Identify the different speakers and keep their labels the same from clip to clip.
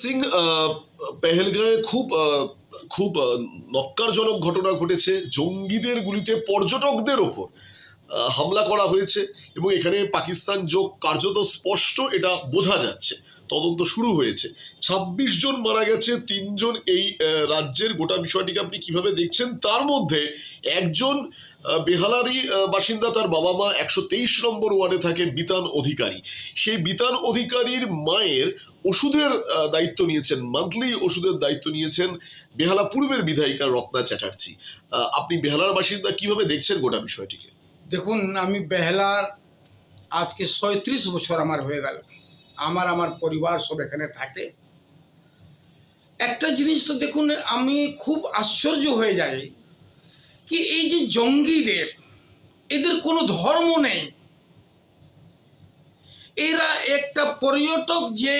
Speaker 1: সিং পেহেলগাঁয়ে খুব খুব নক্কারজনক ঘটনা ঘটেছে জঙ্গিদের গুলিতে পর্যটকদের ওপর হামলা করা হয়েছে এবং এখানে পাকিস্তান যোগ কার্যত স্পষ্ট এটা বোঝা যাচ্ছে। তদন্ত শুরু হয়েছে। ছাব্বিশ জন মারা গেছে তিনজন এই রাজ্যের গোটা বিষয়টিকে আপনি কীভাবে দেখছেন? তার মধ্যে একজন বেহালারই বাসিন্দা, তার বাবা মা একশো তেইশ নম্বর ওয়ার্ডে থাকে, বিতান অধিকারী। সেই বিতান অধিকারীর মায়ের ওষুধের দায়িত্ব নিয়েছেন, মান্থলি ওষুধের দায়িত্ব নিয়েছেন বেহালা পূর্বের বিধায়িকা রত্না চ্যাটার্জি। আপনি বেহালার বাসিন্দা কীভাবে দেখছেন গোটা বিষয়টিকে?
Speaker 2: দেখুন, আমি বেহালার আজকে সয়ত্রিশ বছর আমার হয়ে গেল। আমার আমার পরিবার সব এখানে থাকে। একটা জিনিস তো দেখুন, আমি খুব আশ্চর্য হয়ে যাই কি এই যে জঙ্গিদের, এদের কোনো ধর্ম নেই। এরা একটা পর্যটক যে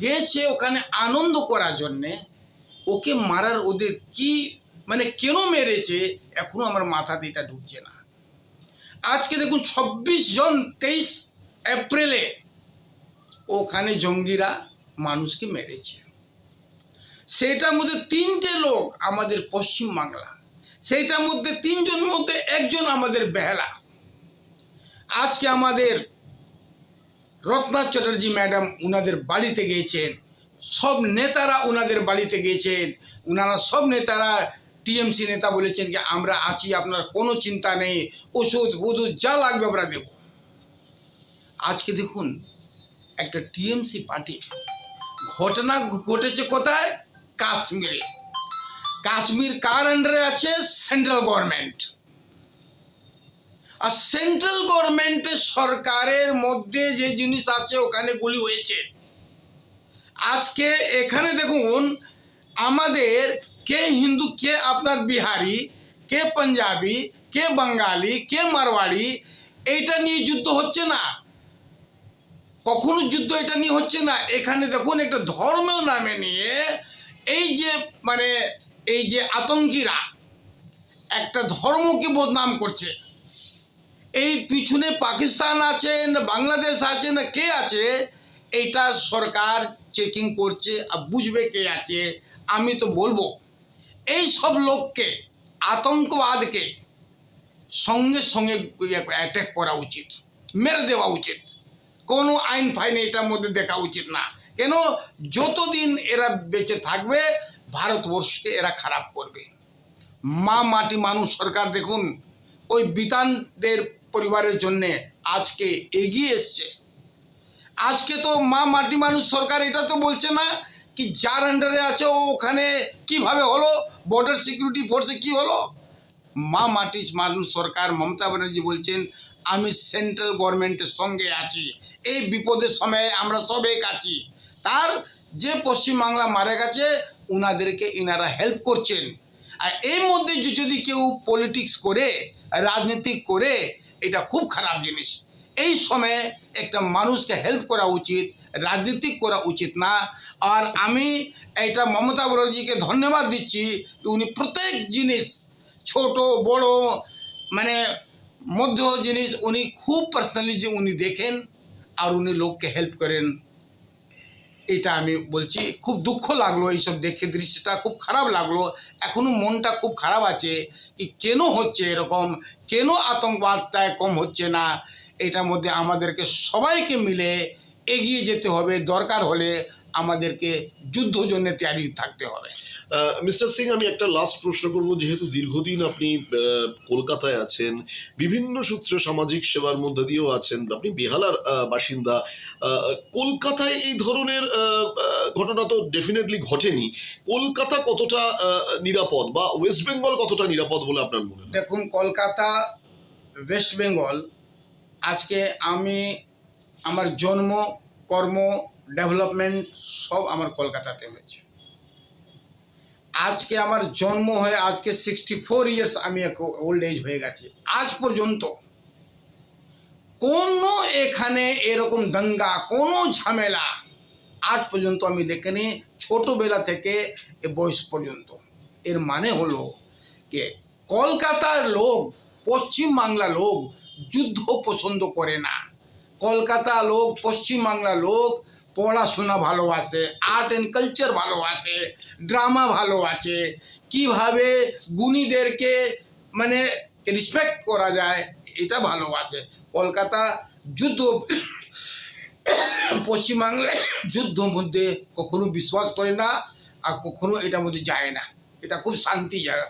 Speaker 2: গেছে ওখানে আনন্দ করার জন্যে, ওকে মারার ওদের কি মানে কেন মেরেছে, এখনও আমার মাথাতে এটা ঢুকছে না। আজকে দেখুন, ছাব্বিশ জন তেইশ এপ্রিলে ওখানে জঙ্গিরা মানুষকে মেরেছে। সেটার মধ্যে তিনটে লোক আমাদের পশ্চিম বাংলা। সেইটার মধ্যে তিনজন মধ্যে একজন আমাদের বেহালা। আজকে আমাদের রত্না চ্যাটার্জি ম্যাডাম উনাদের বাড়িতে গিয়েছেন। সব নেতারা উনাদের বাড়িতে গিয়েছেন। উনারা সব নেতারা টিএমসি নেতা বলেছেন যে, আমরা আছি, আপনার কোনো চিন্তা নেই। ওষুধ ওষুধ যা লাগবে আমরা দেব। আজকে দেখুন একটা টিএমসি পার্টি। ঘটনা ঘটেছে কোথায়? কাশ্মীরে। কাশ্মীর কার আন্ডারে আছে? Central government. আর সেন্ট্রাল গভর্নমেন্টের সরকারের মধ্যে যে জিনিস আছে, ওখানে গুলি হয়েছে। আজকে এখানে দেখুন, আমাদের কে হিন্দু, কে আপনার বিহারি, কে পাঞ্জাবি, কে বাঙালি, কে মারওয়াড়ি, এইটা নিয়ে যুদ্ধ হচ্ছে না। কখনো যুদ্ধ এটা নিয়ে হচ্ছে না। এখানে দেখুন একটা ধর্মের নামে নিয়ে এই যে মানে এই যে আতঙ্কিরা একটা ধর্মকে বদনাম করছে। এই পিছনে পাকিস্তান আছে না বাংলাদেশ আছে না কে আছে? এইটা সরকার চেকিং করছে, আর বুঝবে কে আছে, আমি তো বলব। এই সব লোককে, আতঙ্কবাদকে সঙ্গে সঙ্গে অ্যাটাক করা উচিত, মেরে দেওয়া উচিত। কোনো আইন ফাইন এটার মধ্যে দেখা উচিত না। কেন? যতদিন এরা বেঁচে থাকবে, ভারতবর্ষকে এরা খারাপ করবে। মা মাটি মানুষ সরকার দেখুন, ওই বিতানদের পরিবারের জন্যে আজকে এগিয়ে এসছে। আজকে তো মা মাটি মানুষ সরকার এটা তো বলছে না কি যার আন্ডারে আছে ওখানে কীভাবে হলো? বর্ডার সিকিউরিটি ফোর্সে কি হলো? মা মাটি মানুষ সরকার মমতা ব্যানার্জি বলছেন আমি সেন্ট্রাল গভর্নমেন্টের সঙ্গে আছি। এই বিপদের সময়ে আমরা সব কাছি। তার যে পশ্চিমবাংলা মারা গেছে, উনাদেরকে ইনারা হেল্প করছেন। আর এর মধ্যে যদি কেউ পলিটিক্স করে, রাজনীতি করে, এটা খুব খারাপ জিনিস। এই সময়ে একটা মানুষকে হেল্প করা উচিত, রাজনীতি করা উচিত না। আর আমি এটা মমতা ব্যানার্জিকে ধন্যবাদ দিচ্ছি উনি প্রত্যেক জিনিস, ছোট, বড় মানে মধ্য জিনিস, উনি খুব পার্সোনালি যে উনি দেখেন আর উনি লোককে হেল্প করেন, এটা আমি বলছি, খুব দুঃখ লাগল এইসব দেখে, দৃশ্যটা খুব খারাপ লাগল। এখনও মনটা খুব খারাপ আছে কি কেন হচ্ছে এরকম? কেন আতঙ্কবাদটায় কম হচ্ছে না? এটার মধ্যে আমাদেরকে সবাইকে মিলে এগিয়ে যেতে হবে, দরকার হলে আমাদেরকে যুদ্ধ জন্য তৈরি থাকতে হবে।
Speaker 1: মিস্টার সিং আমি একটা লাস্ট প্রশ্ন করব। যেহেতু দীর্ঘদিন আপনি কলকাতায় আছেন বিভিন্ন সূত্রে সামাজিক সেবার মধ্যে দিয়েও আছেন আপনি বেহালার বাসিন্দা কলকাতায় এই ধরনের ঘটনা তো ডেফিনেটলি ঘটেনি। কলকাতা কতটা নিরাপদ বা ওয়েস্ট বেঙ্গল কতটা নিরাপদ বলে আপনার মনে হয়?
Speaker 2: দেখুন কলকাতা ওয়েস্ট বেঙ্গল আজকে আমি আমার জন্ম কর্ম ডেভেলপমেন্ট সব আমার কলকাতাতে হয়েছে। আজকে আমার জন্ম হয়ে আজকে সিক্সটি ফোর ইয়ার্স আমি ওল্ড এজ হয়ে গেছি। আজ পর্যন্ত কোনো এখানে এরকম দাঙ্গা, কোনো ঝামেলা আজ পর্যন্ত আমি দেখিনি, ছোটোবেলা থেকে এ বয়স পর্যন্ত। এর মানে হলো যে কলকাতার লোক, পশ্চিম বাংলা লোক যুদ্ধ পছন্দ করে না। কলকাতা লোক, পশ্চিম বাংলা লোক পড়াশোনা ভালোবাসে আর্ট অ্যান্ড কালচার ভালোবাসে ড্রামা ভালোবাসে কীভাবে গুণীদেরকে মানে রেসপেক্ট করা যায়, এটা ভালোবাসে কলকাতা যুদ্ধ, পশ্চিমবাংলায় যুদ্ধ মধ্যে কখনো বিশ্বাস করে না আর কখনো এটার মধ্যে যায় না। এটা খুব শান্তি জায়গা।